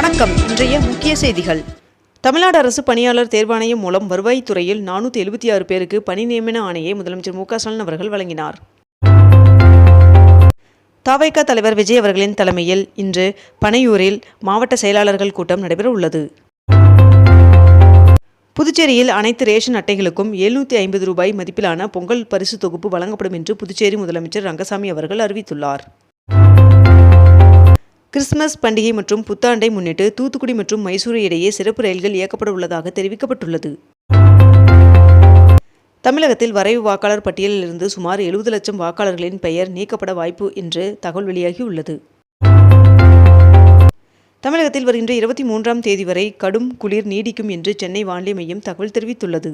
வணக்கம். இன்றைய முக்கிய செய்திகள். தமிழ்நாடு அரசு பணியாளர் தேர்வாணையம் மூலம் வருவாய்த்துறையில் நானூற்றி எழுபத்தி ஆறு பேருக்கு பணி நியமன ஆணையை முதலமைச்சர் மு க ஸ்டாலின் அவர்கள் வழங்கினார். தாவைக்கா தலைவர் விஜய் அவர்களின் தலைமையில் இன்று பனையூரில் மாவட்ட செயலாளர்கள் கூட்டம் நடைபெற உள்ளது புதுச்சேரியில் அனைத்து ரேஷன் அட்டைகளுக்கும் எழுநூற்றி ஐம்பது ரூபாய் மதிப்பிலான பொங்கல் பரிசு தொகுப்பு வழங்கப்படும் என்று புதுச்சேரி முதலமைச்சர் ரங்கசாமி அவர்கள் அறிவித்துள்ளார். கிறிஸ்துமஸ் பண்டிகை மற்றும் புத்தாண்டை முன்னிட்டு தூத்துக்குடி மற்றும் மைசூரு இடையே சிறப்பு ரயில்கள் இயக்கப்பட உள்ளதாக தெரிவிக்கப்பட்டுள்ளது. தமிழகத்தில் வரைவு வாக்காளர் பட்டியலில் இருந்து சுமார் எழுபது லட்சம் வாக்காளர்களின் பெயர் நீக்கப்பட வாய்ப்பு என்று தகவல் வெளியாகியுள்ளது தமிழகத்தில் வருகின்ற இருபத்தி மூன்றாம் தேதி வரை கடும் குளிர் நீடிக்கும் என்று சென்னை வானிலை மையம் தகவல் தெரிவித்துள்ளது.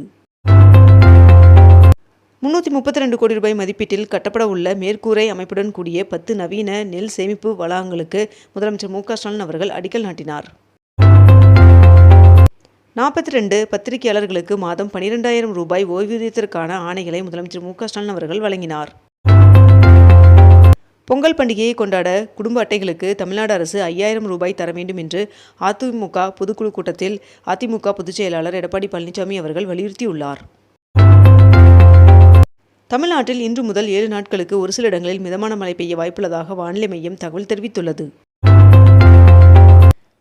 முன்னூற்றி முப்பத்தி ரெண்டு கோடி ரூபாய் மதிப்பீட்டில் கட்டப்பட உள்ள மேற்கூரை அமைப்புடன் கூடிய பத்து நவீன நெல் சேமிப்பு வளாகங்களுக்கு முதலமைச்சர் மு க ஸ்டாலின் அவர்கள் அடிக்கல் நாட்டினார். நாற்பத்தி ரெண்டு பத்திரிகையாளர்களுக்கு மாதம் பனிரெண்டாயிரம் ரூபாய் ஓய்வூதியத்திற்கான ஆணைகளை முதலமைச்சர் மு க ஸ்டாலின் அவர்கள் வழங்கினார். பொங்கல் பண்டிகையை கொண்டாட குடும்ப அட்டைகளுக்கு தமிழ்நாடு அரசு ஐயாயிரம் ரூபாய் தர வேண்டும் என்று அதிமுக பொதுக்குழு கூட்டத்தில் அதிமுக பொதுச் செயலாளர் எடப்பாடி பழனிசாமி அவர்கள் வலியுறுத்தியுள்ளார். தமிழ்நாட்டில் இன்று முதல் ஏழு நாட்களுக்கு ஒரு சில இடங்களில் மிதமான மழை பெய்ய வாய்ப்புள்ளதாக வானிலை மையம் தகவல் தெரிவித்துள்ளது.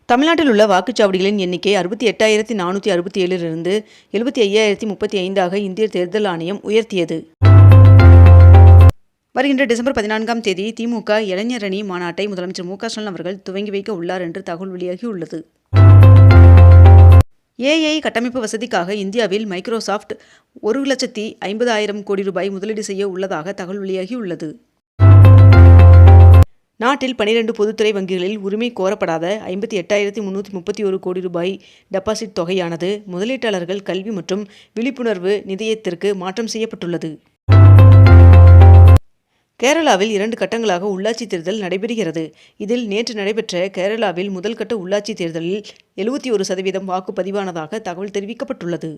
தமிழ்நாட்டில் உள்ள வாக்குச்சாவடிகளின் எண்ணிக்கை அறுபத்தி எட்டாயிரத்தி நானூற்றி அறுபத்தி ஏழிலிருந்து எழுபத்தி ஐயாயிரத்தி முப்பத்தி ஐந்தாக இந்திய தேர்தல் ஆணையம் உயர்த்தியது. வருகின்ற டிசம்பர் பதினான்காம் தேதி திமுக இளைஞர் அணி மாநாட்டை முதலமைச்சர் மு க ஸ்டாலின் அவர்கள் துவங்கி வைக்க உள்ளார் என்று தகவல் வெளியாகியுள்ளது. ஏஐ கட்டமைப்பு வசதிக்காக இந்தியாவில் மைக்ரோசாஃப்ட் ஒரு லட்சத்தி ஐம்பதாயிரம் கோடி ரூபாய் முதலீடு செய்ய உள்ளதாக தகவல் வெளியாகியுள்ளது. நாட்டில் பனிரெண்டு பொதுத்துறை வங்கிகளில் உரிமை கோரப்படாத ஐம்பத்தி எட்டாயிரத்தி முன்னூற்றி முப்பத்தி ஒரு கோடி ரூபாய் டெபாசிட் தொகையானது முதலீட்டாளர்கள் கல்வி மற்றும் விழிப்புணர்வு நிதியத்திற்கு மாற்றம் செய்யப்பட்டுள்ளது. கேரளாவில் இரண்டு கட்டங்களாக உள்ளாட்சி தேர்தல் நடைபெறுகிறது. இதில் நேற்று நடைபெற்ற கேரளாவில் முதல் கட்ட உள்ளாட்சி தேர்தலில் எழுபத்தி ஒரு சதவீதம் வாக்குப்பதிவானதாக தகவல் தெரிவிக்கப்பட்டுள்ளது.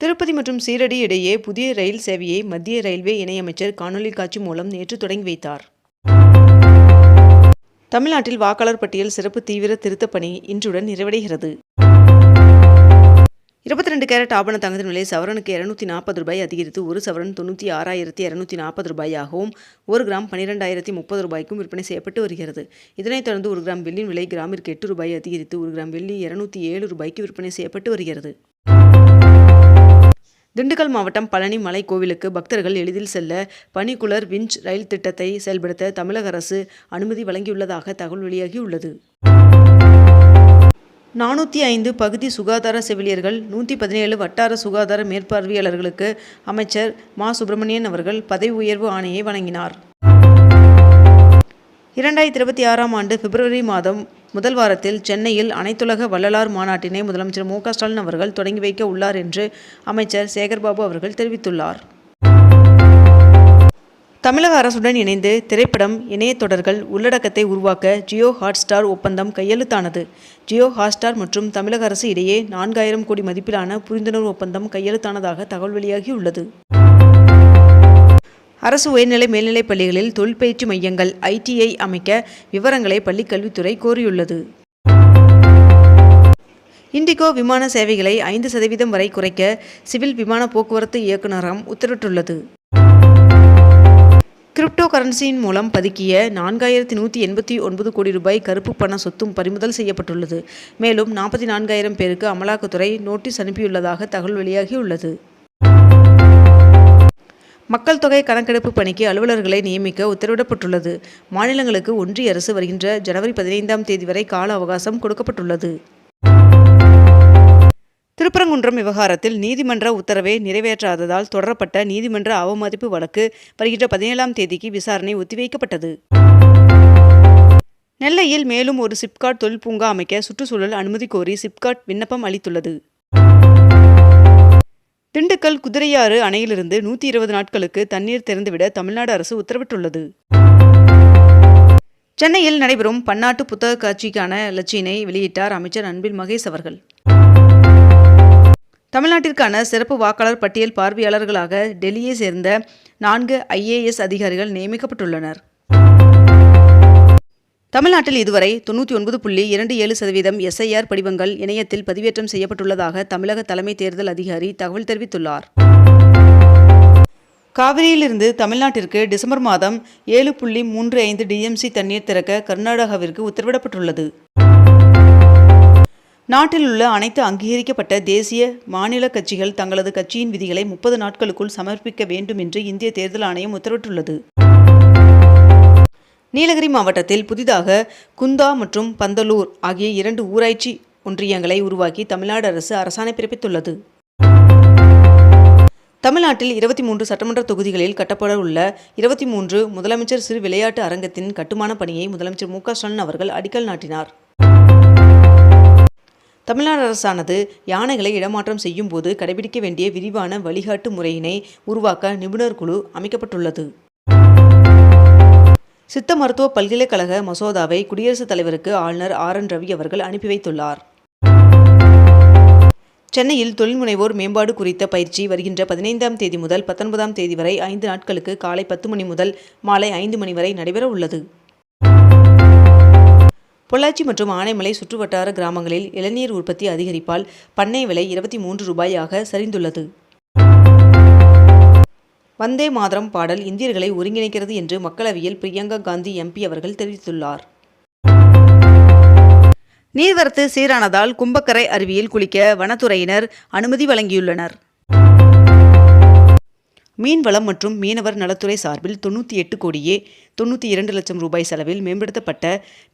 திருப்பதி மற்றும் சீரடி இடையே புதிய ரயில் சேவையை மத்திய ரயில்வே இணையமைச்சர் காணொலி காட்சி மூலம் நேற்று தொடங்கி வைத்தார். தமிழ்நாட்டில் வாக்காளர் பட்டியல் சிறப்பு தீவிர திருத்தப் பணி இன்றுடன் நிறைவடைகிறது. இருபத்தி ரெண்டு கேரட் ஆபண தங்கத்தின் விலை சவரனுக்கு இரநூத்தி நாற்பது ரூபாய் அதிகரித்து ஒரு சவரன் தொண்ணூற்றி ஆறாயிரத்தி இரநூத்தி நாற்பது ரூபாயாகவும் ஒரு கிராம் பன்னிரெண்டாயிரத்தி முப்பது ரூபாய்க்கும் விற்பனை செய்யப்பட்டு வருகிறது. இதனைத் தொடர்ந்து ஒரு கிராம் வெள்ளியின் விலை கிராமிற்கு எட்டு ரூபாய் அதிகரித்து ஒரு கிராம் வெள்ளி இருநூத்தி ஏழு ரூபாய்க்கு விற்பனை செய்யப்பட்டு வருகிறது. திண்டுக்கல் மாவட்டம் பழனி மலை கோவிலுக்கு பக்தர்கள் எளிதில் செல்ல பனிக்குலர் விஞ்ச் ரயில் திட்டத்தை செயல்படுத்த தமிழக அரசு அனுமதி வழங்கியுள்ளதாக தகவல் வெளியாகியுள்ளது. நானூற்றி ஐந்து பகுதி சுகாதார செவிலியர்கள் நூற்றி பதினேழு வட்டார சுகாதார மேற்பார்வையாளர்களுக்கு அமைச்சர் மா. சுப்பிரமணியன் அவர்கள் பதவி உயர்வு ஆணையை வழங்கினார். இரண்டாயிரத்தி இருபத்தி ஆறாம் ஆண்டு பிப்ரவரி மாதம் முதல் வாரத்தில் சென்னையில் அனைத்துலக வள்ளலார் மாநாட்டினை முதலமைச்சர் மு. க. ஸ்டாலின் அவர்கள் தொடங்கி வைக்க உள்ளார் என்று அமைச்சர் சேகர்பாபு அவர்கள் தெரிவித்துள்ளார். தமிழக அரசுடன் இணைந்து திரைப்படம் இணைய தொடர்கள் உள்ளடக்கத்தை உருவாக்க ஜியோ ஹாட்ஸ்டார் ஒப்பந்தம் கையெழுத்தானது. ஜியோ ஹாட்ஸ்டார் மற்றும் தமிழக அரசு இடையே நான்காயிரம் கோடி மதிப்பிலான புரிந்துணர்வு ஒப்பந்தம் கையெழுத்தானதாக தகவல் வெளியாகியுள்ளது. அரசு உயர்நிலை மேல்நிலைப் பள்ளிகளில் தொழிற்பயிற்சி மையங்கள் ஐடிஐ அமைக்க விவரங்களை பள்ளிக்கல்வித்துறை கோரியுள்ளது. இண்டிகோ விமான சேவைகளை ஐந்து சதவீதம் வரை குறைக்க சிவில் விமான போக்குவரத்து இயக்குநரகம் உத்தரவிட்டுள்ளது. கிரிப்டோ கரன்சியின் மூலம் பதுக்கிய நான்காயிரத்தி நூற்றி எண்பத்தி ஒன்பது கோடி ரூபாய் கருப்பு பண சொத்தும் பறிமுதல் செய்யப்பட்டுள்ளது. மேலும் நாற்பத்தி நான்காயிரம் பேருக்கு அமலாக்கத்துறை நோட்டீஸ் அனுப்பியுள்ளதாக தகவல் வெளியாகியுள்ளது. மக்கள் தொகை கணக்கெடுப்பு பணிக்கு அலுவலர்களை நியமிக்க உத்தரவிடப்பட்டுள்ளது. மாநிலங்களுக்கு ஒன்றிய அரசு வருகின்ற ஜனவரி பதினைந்தாம் தேதி வரை கால அவகாசம் கொடுக்கப்பட்டுள்ளது. திருப்பரங்குன்றம் விவகாரத்தில் நீதிமன்ற உத்தரவை நிறைவேற்றாததால் தொடரப்பட்ட நீதிமன்ற அவமதிப்பு வழக்கு வருகின்ற பதினேழாம் தேதிக்கு விசாரணை ஒத்திவைக்கப்பட்டது. நெல்லையில் மேலும் ஒரு சிப்காட் தொழில் பூங்கா அமைக்க சுற்றுச்சூழல் அனுமதி கோரி சிப்காட் விண்ணப்பம் அளித்துள்ளது. திண்டுக்கல் குதிரையாறு அணையிலிருந்து நூற்றி இருபது நாட்களுக்கு தண்ணீர் திறந்துவிட தமிழ்நாடு அரசு உத்தரவிட்டுள்ளது. சென்னையில் நடைபெறும் பன்னாட்டு புத்தக காட்சிக்கான லட்சியினை வெளியிட்டார் அமைச்சர் அன்பில் மகேஷ் அவர்கள். தமிழ்நாட்டிற்கான சிறப்பு வாக்காளர் பட்டியல் பார்வையாளர்களாக டெல்லியை சேர்ந்த நான்கு ஐஏஎஸ் அதிகாரிகள் நியமிக்கப்பட்டுள்ளனர். தமிழ்நாட்டில் இதுவரை தொண்ணூற்றி ஒன்பது புள்ளி இரண்டு ஏழு சதவீதம் எஸ்ஐஆர் படிவங்கள் இணையத்தில் பதிவேற்றம் செய்யப்பட்டுள்ளதாக தமிழக தலைமை தேர்தல் அதிகாரி தகவல் தெரிவித்துள்ளார். காவிரியிலிருந்து தமிழ்நாட்டிற்கு டிசம்பர் மாதம் ஏழு புள்ளி மூன்று ஐந்து டிஎம்சி தண்ணீர் திறக்க கர்நாடகாவிற்கு உத்தரவிடப்பட்டுள்ளது. நாட்டில் உள்ள அனைத்து அங்கீகரிக்கப்பட்ட தேசிய மாநில கட்சிகள் தங்களது கட்சியின் விதிகளை முப்பது நாட்களுக்குள் சமர்ப்பிக்க வேண்டும் என்று இந்திய தேர்தல் ஆணையம் உத்தரவிட்டுள்ளது. நீலகிரி மாவட்டத்தில் புதிதாக குந்தா மற்றும் பந்தலூர் ஆகிய இரண்டு ஊராட்சி ஒன்றியங்களை உருவாக்கி தமிழ்நாடு அரசு அரசாணை பிறப்பித்துள்ளது. தமிழ்நாட்டில் இருபத்தி மூன்று சட்டமன்ற தொகுதிகளில் கட்டப்பட உள்ள இருபத்தி மூன்று முதலமைச்சர் சிறு விளையாட்டு அரங்கத்தின் கட்டுமான பணியை முதலமைச்சர் மு க ஸ்டாலின் அவர்கள் அடிக்கல் நாட்டினார். தமிழ்நாடு அரசானது யானைகளை இடமாற்றம் செய்யும் போது கடைபிடிக்க வேண்டிய விரிவான வழிகாட்டு முறையினை உருவாக்க நிபுணர் குழு அமைக்கப்பட்டுள்ளது. சித்த மருத்துவ பல்கலைக்கழக மசோதாவை குடியரசுத் தலைவருக்கு ஆளுநர் ஆர் என் ரவி அவர்கள் அனுப்பி வைத்துள்ளார். சென்னையில் தொழில்முனைவோர் மேம்பாடு குறித்த பயிற்சி வருகின்ற பதினைந்தாம் தேதி முதல் பத்தொன்பதாம் தேதி வரை ஐந்து நாட்களுக்கு காலை பத்து மணி முதல் மாலை ஐந்து மணி வரை நடைபெற உள்ளது பொள்ளாச்சி மற்றும் ஆனைமலை சுற்றுவட்டார கிராமங்களில் இளநீர் உற்பத்தி அதிகரிப்பால் பண்ணை விலை இருபத்தி மூன்று ரூபாயாக சரிந்துள்ளது. வந்தே மாதரம் பாடல் இந்தியர்களை ஒருங்கிணைக்கிறது என்று மக்களவையில் பிரியங்கா காந்தி எம்பி அவர்கள் தெரிவித்துள்ளார். நீர்வரத்து சீரானதால் கும்பக்கரை அருவியில் குளிக்க வனத்துறையினர் அனுமதி வழங்கியுள்ளனர். மீன்வளம் மற்றும் மீனவர் நலத்துறை சார்பில் தொண்ணூற்றி எட்டு கோடியே தொண்ணூற்றி இரண்டு லட்சம் ரூபாய் செலவில் மேம்படுத்தப்பட்ட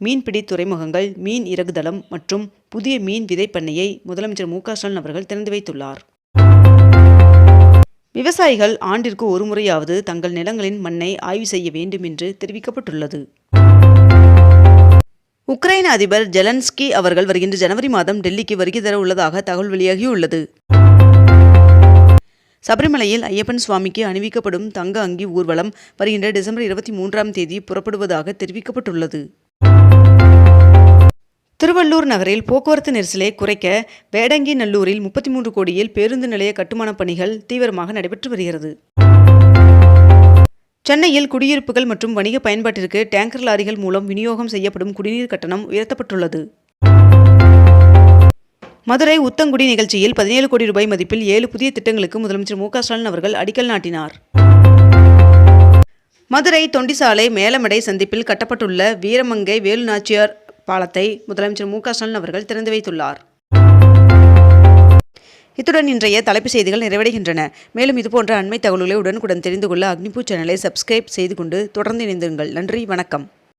மீன்பிடி துறைமுகங்கள் மீன் இறகுதளம் மற்றும் புதிய மீன் விதைப்பண்ணையை முதலமைச்சர் மு ஸ்டாலின் அவர்கள் திறந்து வைத்துள்ளார். விவசாயிகள் ஆண்டிற்கு ஒரு முறையாவது தங்கள் நிலங்களின் மண்ணை ஆய்வு செய்ய வேண்டும் என்று தெரிவிக்கப்பட்டுள்ளது. உக்ரைன் அதிபர் ஜெலன்ஸ்கி அவர்கள் வருகின்ற ஜனவரி மாதம் டெல்லிக்கு வருகை தர உள்ளதாக தகவல் வெளியாகியுள்ளது. சபரிமலையில் ஐயப்பன் சுவாமிக்கு அணிவிக்கப்படும் தங்க அங்கி ஊர்வலம் வருகின்ற டிசம்பர் இருபத்தி மூன்றாம் தேதி புறப்படுவதாக தெரிவிக்கப்பட்டுள்ளது. திருவள்ளூர் நகரில் போக்குவரத்து நெரிசலை குறைக்க வேடங்கி நல்லூரில் முப்பத்தி மூன்று கோடியில் பேருந்து நிலைய கட்டுமானப் பணிகள் தீவிரமாக நடைபெற்று வருகிறது. சென்னையில் குடியிருப்புகள் மற்றும் வணிக பயன்பாட்டிற்கு டேங்கர் லாரிகள் மூலம் விநியோகம் செய்யப்படும் குடிநீர் கட்டணம் உயர்த்தப்பட்டுள்ளது. மதுரை உத்தங்குடி நிகழ்ச்சியில் பதினேழு கோடி ரூபாய் மதிப்பில் ஏழு புதிய திட்டங்களுக்கு முதலமைச்சர் மு ஸ்டாலின் அவர்கள் அடிக்கல் நாட்டினார். மதுரை தொண்டிசாலை மேலமடை சந்திப்பில் கட்டப்பட்டுள்ள வீரமங்கை வேலுநாச்சியார் பாலத்தை முதலமைச்சர் மு ஸ்டாலின் அவர்கள் திறந்து வைத்துள்ளார். இத்துடன் இன்றைய தலைப்புச் செய்திகள் நிறைவடைகின்றன. மேலும் இதுபோன்ற அண்மை தகவல்களை உடனுக்குடன் தெரிந்து கொள்ள அக்னிபூ சேனலை சப்ஸ்கிரைப் செய்து கொண்டு தொடர்ந்து இணைந்திருங்கள். நன்றி வணக்கம்.